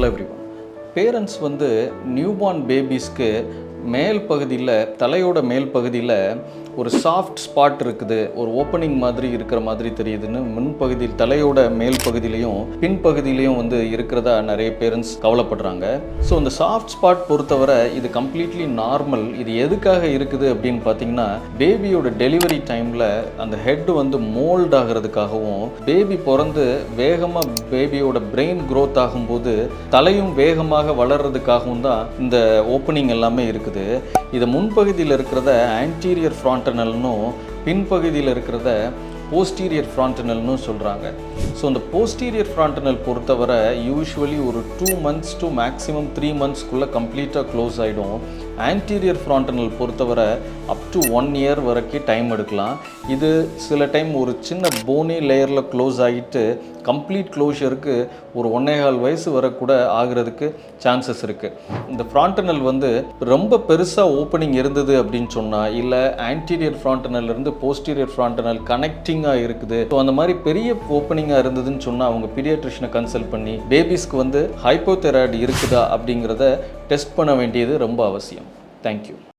Hello every one parents வந்து newborn பேபிஸ்க்கு மேல் பகுதியில் தலையோட மேல் பகுதியில் ஒரு சாஃப்ட் ஸ்பாட் இருக்குது. ஒரு ஓப்பனிங் மாதிரி இருக்கிற மாதிரி தெரியுதுன்னு முன்பகுதியில் தலையோட மேல் பகுதியிலையும் பின்பகுதியிலையும் வந்து இருக்கிறதா நிறைய பேரண்ட்ஸ் கவலைப்படுறாங்க. ஸோ இந்த சாஃப்ட் ஸ்பாட் பொறுத்தவரை இது கம்ப்ளீட்லி நார்மல் இது எதுக்காக இருக்குது அப்படின்னு பார்த்தீங்கன்னா பேபியோட டெலிவரி டைமில் அந்த ஹெட் வந்து மோல்ட் ஆகிறதுக்காகவும் பேபி பிறந்து வேகமாக பேபியோட பிரெயின் க்ரோத் ஆகும்போது தலையும் வேகமாக வளர்றதுக்காகவும் தான் இந்த ஓப்பனிங் எல்லாமே இருக்குது. இது முன்பகுதியில் இருக்கிறத ஆன்டீரியர் ஃப்ரான்டனல்னும் பின்பகுதியில் இருக்கிறத போஸ்டீரியர் ஃப்ரான்டனல்னு சொல்கிறாங்க ஸோ இந்த போஸ்டீரியர் ஃப்ரான்டனல் பொறுத்தவரை யூஸ்வலி ஒரு two months to maximum three மந்த்ஸ்க்குள்ளே கம்ப்ளீட்டாக க்ளோஸ் ஆகிடும் ஆன்டீரியர் ஃப்ரான்டனல் பொறுத்தவரை அப் டு ஒன் இயர் வரைக்கும் டைம் எடுக்கலாம். இது சில டைம் ஒரு சின்ன போனி லேயரில் க்ளோஸ் ஆகிட்டு கம்ப்ளீட் க்ளோஷருக்கு ஒரு ஒன்னேகால் வயசு வரை கூட ஆகிறதுக்கு சான்சஸ் இருக்குது இந்த ஃப்ரான்டனல் வந்து ரொம்ப பெருசாக ஓப்பனிங் இருந்தது அப்படின்னு சொன்னால் இல்லை ஆன்டீரியர் ஃப்ரான்டனல்லேருந்து போஸ்டீரியர் ஃப்ரான்டனல் கனெக்டிங்காக இருக்குது. ஸோ அந்த மாதிரி பெரிய ஓப்பனிங்காக இருந்ததுன்னு சொன்னால் அவங்க பீடியாட்ரிஷனை கன்சல்ட் பண்ணி பேபிஸ்க்கு வந்து ஹைப்போதெராய்டு இருக்குதா அப்படிங்கிறத டெஸ்ட் பண்ண வேண்டியது ரொம்ப அவசியம். Thank you.